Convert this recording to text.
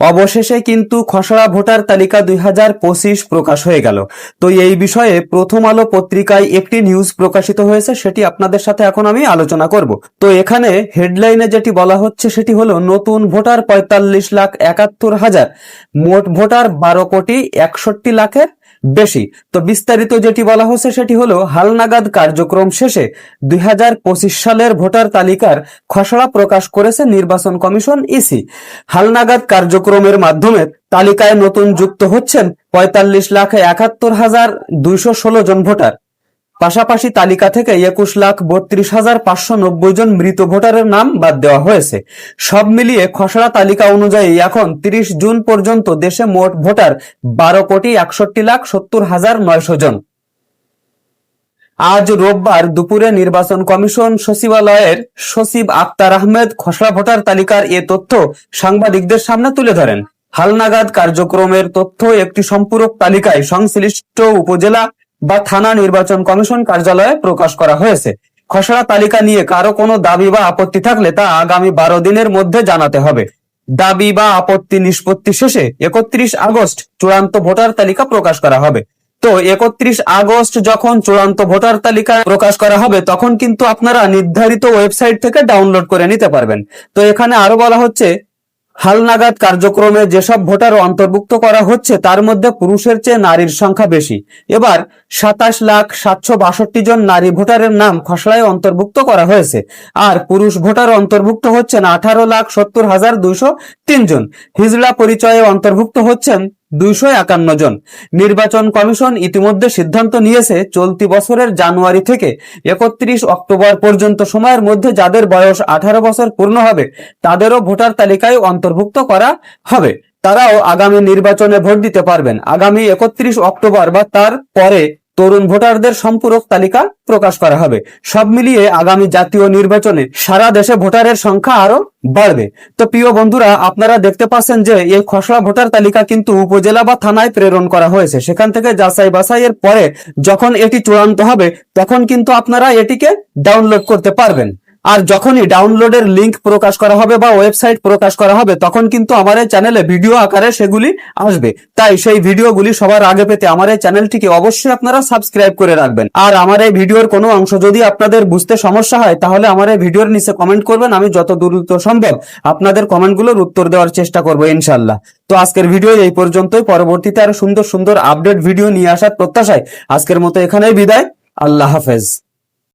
অবশেষে কিন্তু খসড়া ভোটার তালিকা দুই হাজার পঁচিশ প্রকাশ হয়ে গেল। তো এই বিষয়ে প্রথম আলো পত্রিকায় একটি নিউজ প্রকাশিত হয়েছে, সেটি আপনাদের সাথে এখন আমি আলোচনা করব। তো এখানে হেডলাইনে যেটি বলা হচ্ছে, সেটি হলো নতুন ভোটার পঁয়তাল্লিশ লাখ একাত্তর হাজার, মোট ভোটার বারো কোটি একষট্টি লাখের বেশি। তো বিস্তারিত যেটি বলা হচ্ছে সেটি হলো, হালনাগাদ কার্যক্রম শেষে দুই হাজার পঁচিশ সালের ভোটার তালিকার খসড়া প্রকাশ করেছে নির্বাচন কমিশন ইসি। হালনাগাদ কার্যক্রমের মাধ্যমে তালিকায় নতুন যুক্ত হচ্ছেন পঁয়তাল্লিশ লাখ একাত্তর হাজার দুইশো ষোলো জন ভোটার। পাশাপাশি তালিকা থেকে একুশ লাখ বত্রিশ হাজার পাঁচশো নব্বই জন মৃত ভোটারের নাম বাদ দেওয়া হয়েছে। সব মিলিয়ে খসড়া তালিকা অনুযায়ী এখন তিরিশ জুন পর্যন্ত দেশে মোট ভোটার বারো কোটি একষট্টি লাখ সত্তর হাজার নয়শো জন। আজ রোববার দুপুরে নির্বাচন কমিশন সচিবালয়ের সচিব আক্তার আহমেদ খসড়া ভোটার তালিকার এ তথ্য সাংবাদিকদের সামনে তুলে ধরেন। হালনাগাদ কার্যক্রমের তথ্য একটি সম্পূরক তালিকায় সংশ্লিষ্ট উপজেলা বা থানা নির্বাচন কমিশন কার্যালয়ে প্রকাশ করা হয়েছে। খসড়া তালিকা নিয়ে কারও কোনো দাবি বা আপত্তি থাকলে তা আগামী বারো দিনের মধ্যে জানাতে হবে। দাবি বা আপত্তি নিষ্পত্তি শেষে একত্রিশ আগস্ট চূড়ান্ত ভোটার তালিকা প্রকাশ করা হবে। তো একত্রিশ আগস্ট যখন চূড়ান্ত ভোটার তালিকা প্রকাশ করা হবে, তখন কিন্তু আপনারা নির্ধারিত ওয়েবসাইট থেকে ডাউনলোড করে নিতে পারবেন। তো এখানে আরও বলা হচ্ছে হালনাগাদ কার্যক্রমে যেসব ভোটার অন্তর্ভুক্ত করা হচ্ছে, তার মধ্যে পুরুষের চেয়ে নারীর সংখ্যা বেশি। এবার সাতাশ লাখ সাতশো বাষট্টি জন নারী ভোটারের নাম খসড়ায় অন্তর্ভুক্ত করা হয়েছে। আর পুরুষ ভোটার অন্তর্ভুক্ত হচ্ছেন আঠারো লাখ সত্তর হাজার দুইশো তিনজন হিজড়া পরিচয়ে অন্তর্ভুক্ত হচ্ছেন দুইশো একান্ন জন। নির্বাচন কমিশন ইতিমধ্যে সিদ্ধান্ত নিয়েছে, চলতি বছরের জানুয়ারি থেকে একত্রিশ অক্টোবর পর্যন্ত সময়ের মধ্যে যাদের বয়স আঠারো বছর পূর্ণ হবে, তাদেরও ভোটার তালিকায় অন্তর্ভুক্ত করা হবে। তারাও আগামী নির্বাচনে ভোট দিতে পারবেন। আগামী একত্রিশ অক্টোবর বা তার পরে তরুণ ভোটারদের সম্পূরক তালিকা প্রকাশ করা হবে। সব মিলিয়ে আগামী জাতীয় নির্বাচনে সারা দেশে ভোটারের সংখ্যা আরও বাড়বে। তো প্রিয় বন্ধুরা, আপনারা দেখতে পাচ্ছেন যে এই খসড়া ভোটার তালিকা কিন্তু উপজেলা বা থানায় প্রেরণ করা হয়েছে। সেখান থেকে যাচাই বাছাইয়ের পরে যখন এটি চূড়ান্ত হবে, তখন কিন্তু আপনারা এটিকে ডাউনলোড করতে পারবেন। আর যখনই ডাউনলোডের লিংক প্রকাশ করা হবে বা ওয়েবসাইট প্রকাশ করা হবে, তখন কিন্তু আমার এই চ্যানেলে ভিডিও আকারে সেগুলি আসবে। তাই সেই ভিডিওগুলি সবার আগে পেতে আমার এই চ্যানেলটিকে অবশ্যই আপনারা সাবস্ক্রাইব করে রাখবেন। আর আমার এই ভিডিওর কোনো অংশ যদি আপনাদের বুঝতে সমস্যা হয়, তাহলে আমার এই ভিডিওর নিচে কমেন্ট করবেন, আমি যত দ্রুত সম্ভব আপনাদের কমেন্টগুলোর উত্তর দেওয়ার চেষ্টা করব ইনশাল্লাহ তো আজকের ভিডিও এই পর্যন্তই। পরবর্তীতে আরও সুন্দর সুন্দর আপডেট ভিডিও নিয়ে আসার প্রত্যাশায় আজকের মতো এখানেই বিদায়। আল্লাহ হাফেজ।